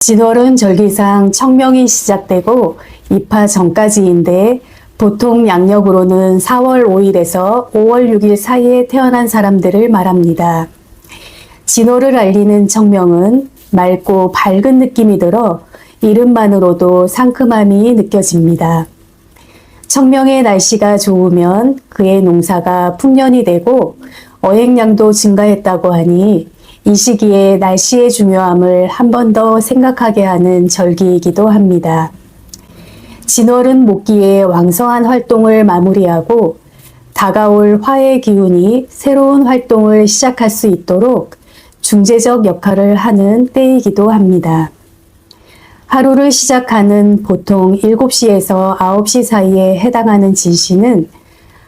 진월은 절기상 청명이 시작되고 입하 전까지인데 보통 양력으로는 4월 5일에서 5월 6일 사이에 태어난 사람들을 말합니다. 진월을 알리는 청명은 맑고 밝은 느낌이 들어 이름만으로도 상큼함이 느껴집니다. 청명의 날씨가 좋으면 그의 농사가 풍년이 되고 어획량도 증가했다고 하니 이 시기에 날씨의 중요함을 한 번 더 생각하게 하는 절기이기도 합니다. 진월은 목기의 왕성한 활동을 마무리하고 다가올 화의 기운이 새로운 활동을 시작할 수 있도록 중재적 역할을 하는 때이기도 합니다. 하루를 시작하는 보통 7시에서 9시 사이에 해당하는 진시는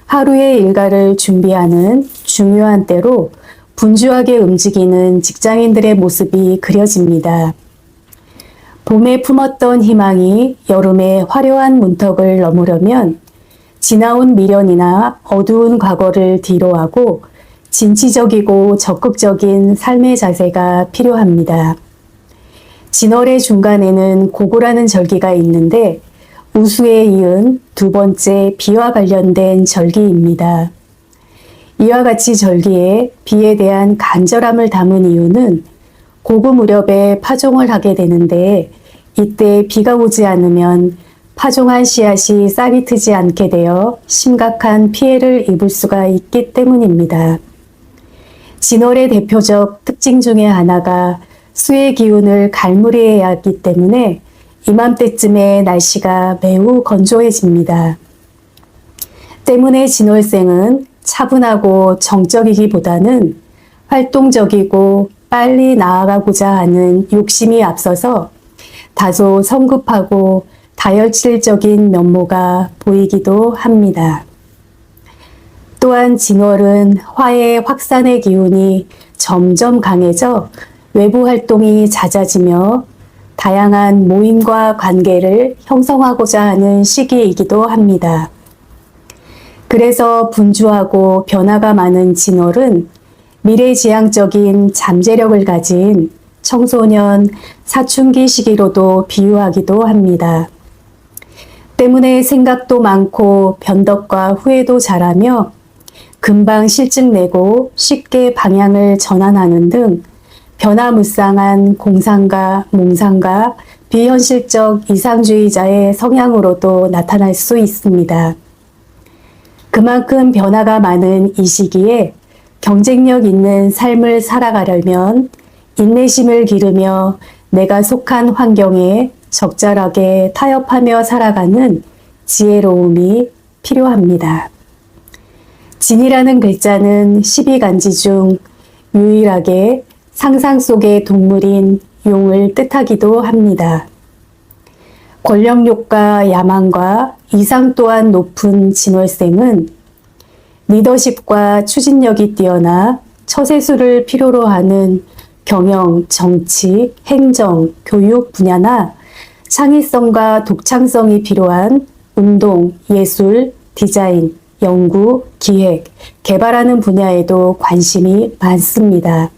하루의 일과를 준비하는 중요한 때로 분주하게 움직이는 직장인들의 모습이 그려집니다. 봄에 품었던 희망이 여름의 화려한 문턱을 넘으려면 지나온 미련이나 어두운 과거를 뒤로하고 진취적이고 적극적인 삶의 자세가 필요합니다. 진월의 중간에는 고고라는 절기가 있는데 우수에 이은 두 번째 비와 관련된 절기입니다. 이와 같이 절기에 비에 대한 간절함을 담은 이유는 고구 무렵에 파종을 하게 되는데 이때 비가 오지 않으면 파종한 씨앗이 싹이 트지 않게 되어 심각한 피해를 입을 수가 있기 때문입니다. 진월의 대표적 특징 중에 하나가 수의 기운을 갈무리해야 하기 때문에 이맘때쯤에 날씨가 매우 건조해집니다. 때문에 진월생은 차분하고 정적이기보다는 활동적이고 빨리 나아가고자 하는 욕심이 앞서서 다소 성급하고 다혈질적인 면모가 보이기도 합니다. 또한 진월은 화의 확산의 기운이 점점 강해져 외부 활동이 잦아지며 다양한 모임과 관계를 형성하고자 하는 시기이기도 합니다. 그래서 분주하고 변화가 많은 진월은 미래지향적인 잠재력을 가진 청소년 사춘기 시기로도 비유하기도 합니다. 때문에 생각도 많고 변덕과 후회도 잘하며 금방 실증 내고 쉽게 방향을 전환하는 등 변화무쌍한 공상가, 몽상가, 비현실적 이상주의자의 성향으로도 나타날 수 있습니다. 그만큼 변화가 많은 이 시기에 경쟁력 있는 삶을 살아가려면 인내심을 기르며 내가 속한 환경에 적절하게 타협하며 살아가는 지혜로움이 필요합니다. 진이라는 글자는 12간지 중 유일하게 상상 속의 동물인 용을 뜻하기도 합니다. 권력욕과 야망과 이상 또한 높은 진월생은 리더십과 추진력이 뛰어나 처세술을 필요로 하는 경영, 정치, 행정, 교육 분야나 창의성과 독창성이 필요한 운동, 예술, 디자인, 연구, 기획, 개발하는 분야에도 관심이 많습니다.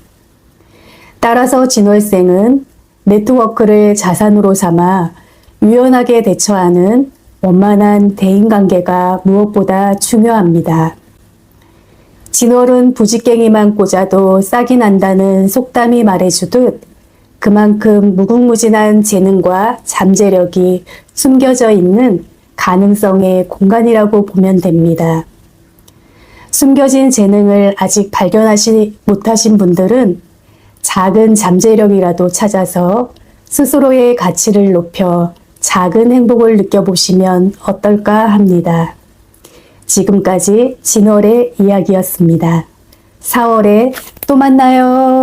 따라서 진월생은 네트워크를 자산으로 삼아 유연하게 대처하는 원만한 대인관계가 무엇보다 중요합니다. 진월은 부지깽이만 꽂아도 싹이 난다는 속담이 말해주듯 그만큼 무궁무진한 재능과 잠재력이 숨겨져 있는 가능성의 공간이라고 보면 됩니다. 숨겨진 재능을 아직 발견하지 못하신 분들은 작은 잠재력이라도 찾아서 스스로의 가치를 높여 작은 행복을 느껴보시면 어떨까 합니다. 지금까지 진월의 이야기였습니다. 4월에 또 만나요.